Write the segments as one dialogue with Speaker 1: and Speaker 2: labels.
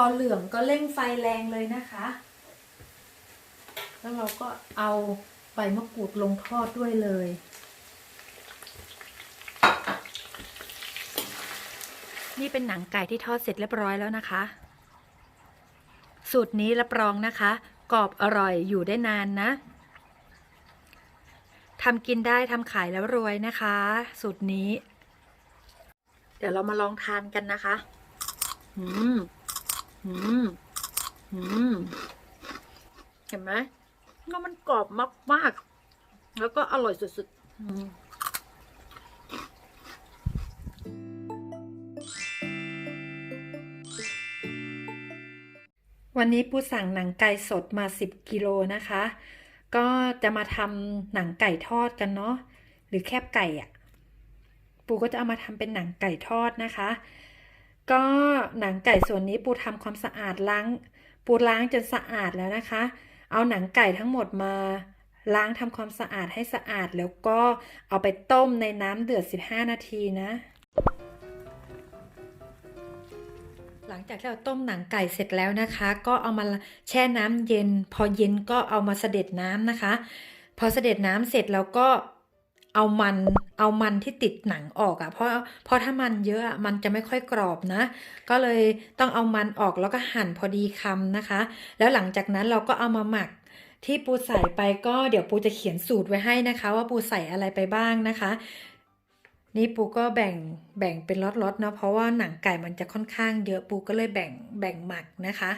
Speaker 1: อเหลืองก็เร่งไฟแรงเลยนะคะ แล้วเราก็เอาใบมะกรูดลงทอดด้วยเลย นี่เป็นหนังไก่ที่ทอดเสร็จเรียบร้อยแล้วนะคะ สูตรนี้รับรองนะคะ กรอบอร่อยอยู่ได้นานนะทำกินได้ทำขายแล้วรวยนะคะ สูตรนี้ เดี๋ยวเรามาลองทานกันนะคะ อืม อืมอืมเห็นไหมก็มันกรอบมากๆ แล้วก็อร่อยสุดๆวันนี้ปูสั่งหนังไก่สดมา 10 กิโลนะคะ ก็จะมาทำหนังไก่ทอดกันเนาะ หรือแคบไก่อะ่ะ ปูก็จะเอามาทำเป็นหนังไก่ทอดนะคะ ก็หนังไก่ส่วนนี้ปูทำความสะอาดล้าง ปูล้างจนสะอาดแล้วนะคะ เอาหนังไก่ทั้งหมดมาล้างทำความสะอาดให้สะอาดแล้วก็เอาไปต้มในน้ำเดือด 15 นาทีนะ หลังจากที่เราต้มหนังไก่เสร็จแล้วนะคะ ก็เอามาแช่น้ำเย็น พอเย็นก็เอามาเสด็จน้ำนะคะ พอเสด็จน้ำเสร็จแล้วก็ เอามันเอามันที่ติดหนังออกอะ่ะเพราะเพราะถ้ามันเยอะมันจะไม่ค่อยกรอบนะ ก็เลยต้องเอามันออกแล้วก็หั่นพอดีคำนะคะ แล้วหลังจากนั้นเราก็เอามาหมักที่ปูใส่ไปก็เดี๋ยวปูจะเขียนสูตรไว้ให้นะคะ ว่าปูใส่อะไรไปบ้างนะคะ นี่ปูก็แบ่งแบ่งเป็นล็อตๆเนาะเพราะว่าหนังไก่มันจะค่อนข้างเยอะปูก็เลยแบ่งแบ่งหมักนะคะ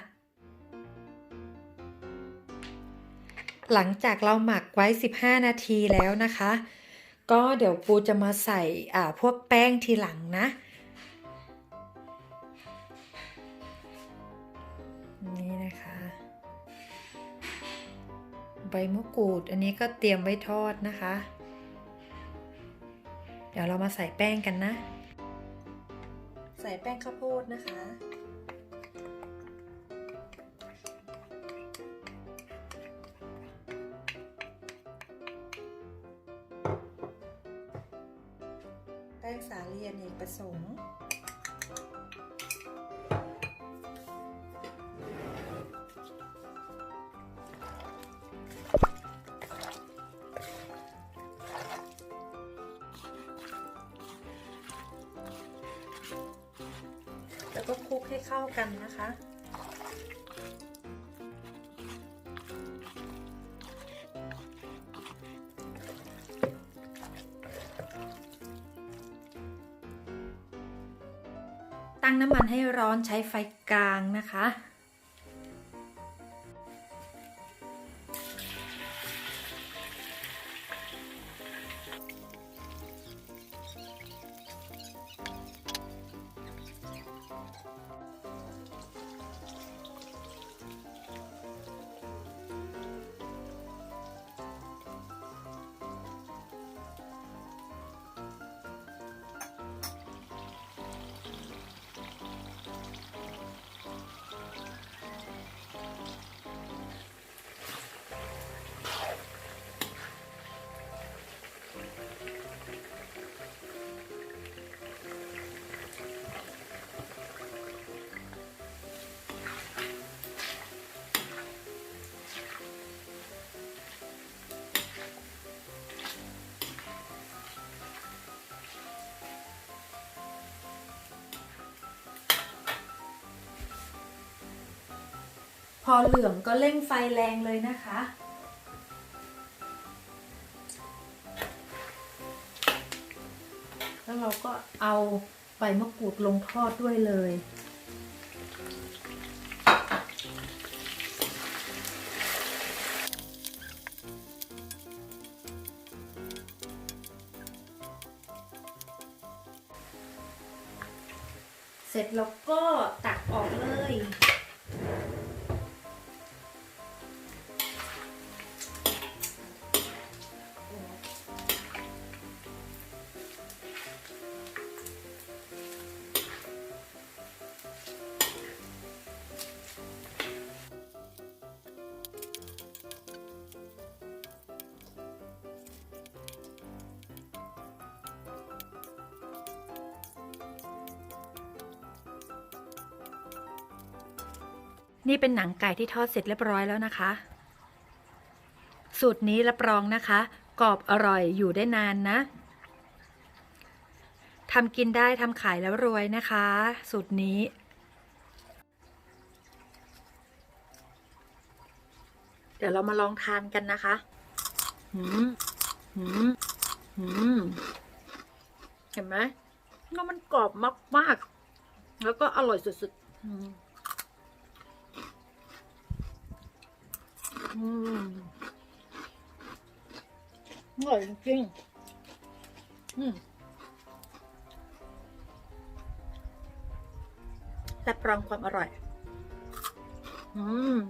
Speaker 1: หลังจากเราหมักไว้ 15 นาทีแล้วนะคะ ก็เดี๋ยวปูจะมาใส่อ่าพวกแป้งทีหลังนะ นี่นะคะ ใบมะกรูดอันนี้ก็เตรียมไว้ทอดนะคะ เดี๋ยวเรามาใส่แป้งกันนะ ใส่แป้งข้าวโพดนะคะ งสาลีอเนกประสงค์แล้วก็คลุกให้เข้ากันนะคะ งน้ำมันให้ร้อนใช้ไฟกลางนะคะ อเหลืองก็เร่งไฟแรงเลยนะคะ แล้วเราก็เอาใบมะกรูดลงทอดด้วยเลยเสร็จแล้วก็ตักออกเลย นี่เป็นหนังไก่ที่ทอดเสร็จเรียบร้อยแล้วนะคะ สูตรนี้รับรองนะคะ กรอบอร่อยอยู่ได้นานนะทำกินได้ทำขายแล้วรวยนะคะ สูตรนี้เดี๋ยวเรามาลองทานกันนะคะ หืม หืม หืม เห็นไหมแล้วมันกรอบมาก ๆ แล้วก็อร่อยสุด ๆ อืมอร่อยจริงๆอืมรับรองความอร่อย อืม